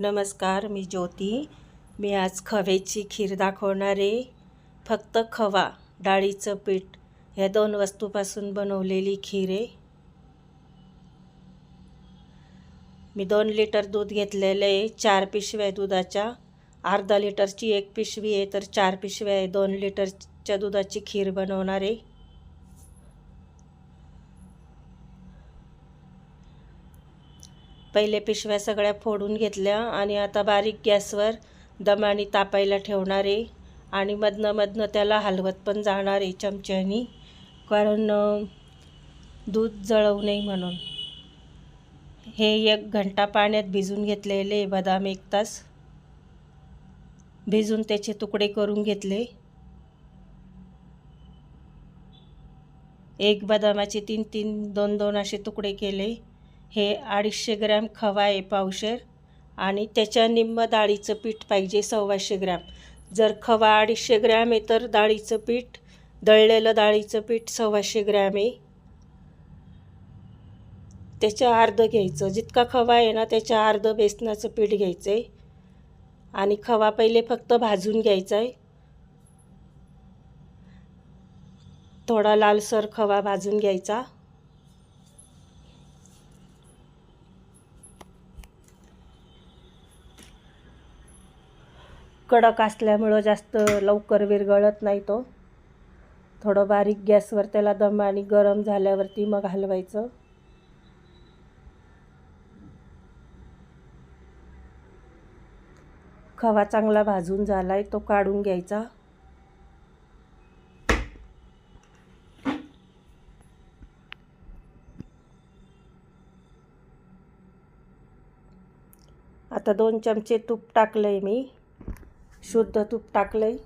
नमस्कार मी ज्योती. मी आज खव्याची खीर दाखवणार आहे. फक्त खवा डाळीचं पीठ ह्या दोन वस्तूपासून बनवलेली खीर आहे. मी दोन लिटर दूध घेतलेलं आहे चार पिशव्या आहे दुधाच्या. अर्धा लिटरची एक पिशवी आहे तर चार पिशव्या आहे. दोन लिटरच्या दुधाची खीर बनवणार आहे. पहिले पिशव्या सगळ्या फोडून घेतल्या आणि आता बारीक गॅसवर दमाने तापायला ठेवणार आहे. आणि मधनं मधनं त्याला हलवत पण जाणार आहे चमच्यानी कारण दूध जळवू नये म्हणून. हे एक घंटा पाण्यात भिजून घेतलेले बदाम एक तास. भिजून त्याचे तुकडे करून घेतले. एक बदामाचे तीन तीन दोन दोन असे तुकडे केले. हे अडीचशे ग्रॅम खवा आहे पावशेर आणि त्याच्या निम्म डाळीचं पीठ पाहिजे सव्वाशे ग्रॅम. जर खवा अडीचशे ग्रॅम आहे तर डाळीचं पीठ दळलेलं डाळीचं पीठ सव्वाशे ग्रॅम आहे. त्याच्या अर्ध घ्यायचं. जितका खवा आहे ना त्याच्या अर्ध बेसनाचं पीठ घ्यायचं आहे आणि खवा पहिले फक्त भाजून घ्यायचा आहे थोडा लालसर खवा भाजून घ्यायचा. कडक असल्यामुळं जास्त लवकर विरघळत नाही तो. थोडं बारीक गॅसवर त्याला दम आणि गरम झाल्यावरती मग हलवायचं. खवा चांगला भाजून झाला आहे तो काढून घ्यायचा. आता दोन चमचे तूप टाकलं आहे मी. शुद्ध तूप टाकलंय.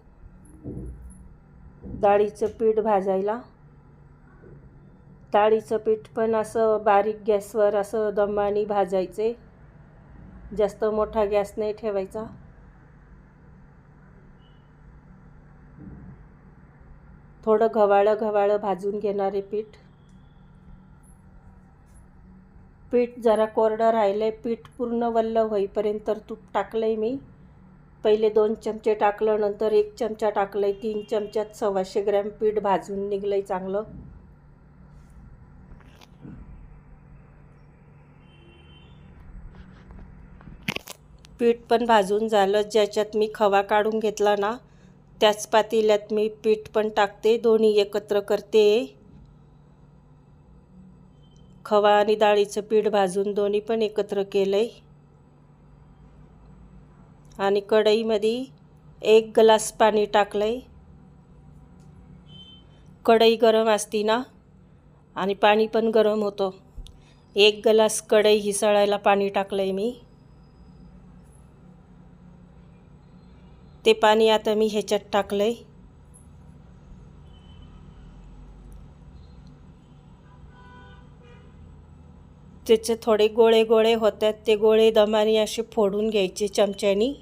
डाळीचं पीठ भाजायला. डाळीचं पीठ पण असं बारीक गॅसवर असं दमाने भाजायचे. जास्त मोठा गॅस नाही ठेवायचा. थोडं घवाळं घवाळं भाजून घेणारे पीठ. पीठ जरा कोरडं राहिलं आहे पीठ पूर्ण वल्ल होईपर्यंत तूप टाकलं आहे मी. पहिले दोन चमचे टाकलं नंतर एक चमचा टाकलं आहे तीन चमच्यात सव्वाशे ग्रॅम पीठ भाजून निघलं आहे चांगलं. पीठ पण भाजून झालं. ज्याच्यात मी खवा काढून घेतला ना त्याच पातेल्यात मी पीठ पण टाकते दोन्ही एकत्र करते. खवा आणि डाळीचं पीठ भाजून दोन्ही पण एकत्र केलं आहे आणि कढईमध्ये एक ग्लास पाणी टाकलं आहे कढई गरम असती ना आणि पाणी पण गरम होतं. एक ग्लास कढई हिसळायला पाणी टाकलं आहे मी. ते पाणी आता मी ह्याच्यात टाकलं आहे त्याचे थोडे गोळे गोळे होतात ते गोळे दमाने असे फोडून घ्यायचे चमच्यानी.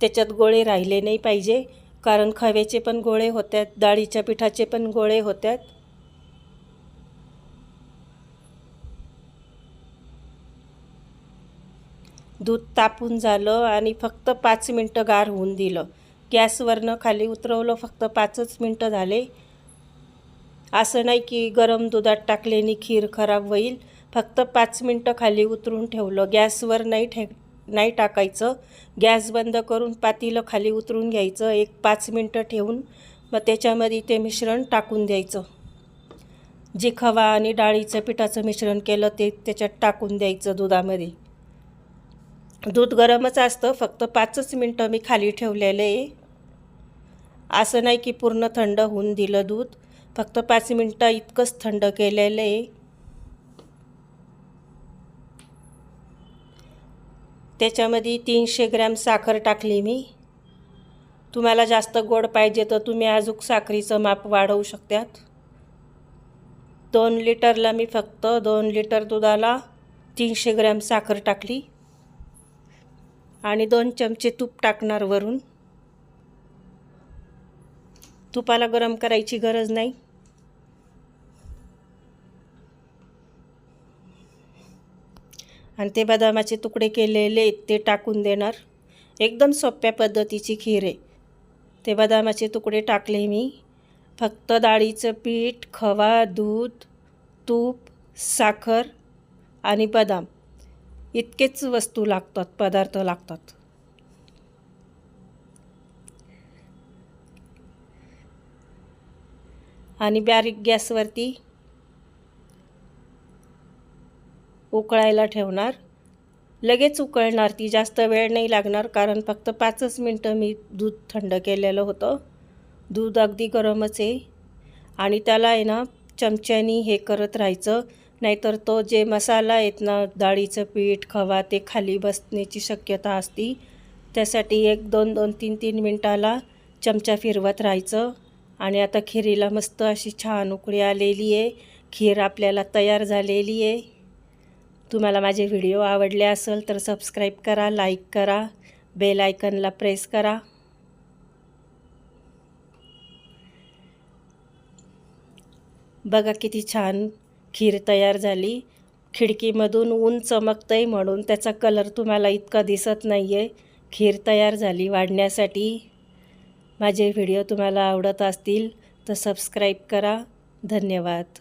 त्याच्यात गोळे राहिले नाही पाहिजे. कारण खव्याचे पण गोळे होतात डाळीच्या पिठाचे पण गोळे होतात दूध तापून झालं आणि फक्त पाच मिनटं गार होऊन दिलं. गॅसवरनं खाली उतरवलं फक्त पाचच मिनटं झाले. असं नाही की गरम दुधात टाकल्याने खीर खराब होईल. फक्त पाच मिनटं खाली उतरून ठेवलं. गॅसवर नाही ठे नाही टाकायचं. गॅस बंद करून पातीलं खाली उतरून घ्यायचं. एक पाच मिनटं ठेवून मग त्याच्यामध्ये ते मिश्रण टाकून द्यायचं. जे खवा आणि डाळीचं पिठाचं मिश्रण केलं ते त्याच्यात टाकून द्यायचं दुधामध्ये. दूध गरमच असतं. फक्त पाचच मिनटं मी खाली ठेवलेलं आहे. असं नाही की पूर्ण थंड होऊन दिलं दूध. फक्त पाच मिनटं इतकंच थंड केलेलं आहे. त्याच्यामध्ये तीनशे ग्रॅम साखर टाकली मी. तुम्हाला जास्त गोड पाहिजे तर तुम्ही अजूक साखरीचं माप वाढवू शकतात. दोन लिटरला मी फक्त दोन लिटर दुधाला तीनशे ग्रॅम साखर टाकली. आणि दोन चमचे तूप टाकणार वरून. तुपाला गरम करायची गरज नाही. आणि ते बदामाचे तुकडे केलेले ते टाकून देणार. एकदम सोप्या पद्धतीची खीर. आहे ते बदामाचे तुकडे टाकले मी. फक्त डाळीचं पीठ खवा दूध तूप साखर आणि बदाम. इतकेच वस्तू लागतात पदार्थ लागतात. आणि बारीक गॅसवरती उकळायला ठेवणार. लगेच उकळणार ती जास्त वेळ नाही लागणार कारण फक्त पाचच मिनटं मी दूध थंड केलेलं होतं. दूध अगदी गरमच आहे. आणि त्याला आहे ना चमच्यानी हे करत राहायचं. नाहीतर तो जे मसाला येत ना डाळीचं पीठ खवा ते खाली बसण्याची शक्यता असती. त्यासाठी एक दोन दोन तीन तीन मिनटाला चमचा फिरवत राहायचं. आणि आता खिरीला मस्त अशी छान उकळी आलेली आहे. खीर आपल्याला तयार झालेली आहे. तुम्हाला माझे व्हिडिओ आवडले असेल तर सबस्क्राईब करा लाईक करा बेल आयकनला प्रेस करा. बघा किती छान खीर तयार झाली. खिडकीमधून ऊन चमकतंय म्हणून त्याचा कलर तुम्हाला इतका दिसत नाही आहे खीर तयार झाली वाढण्यासाठी. माझे व्हिडिओ तुम्हाला आवडत असतील तर सबस्क्राईब करा. धन्यवाद.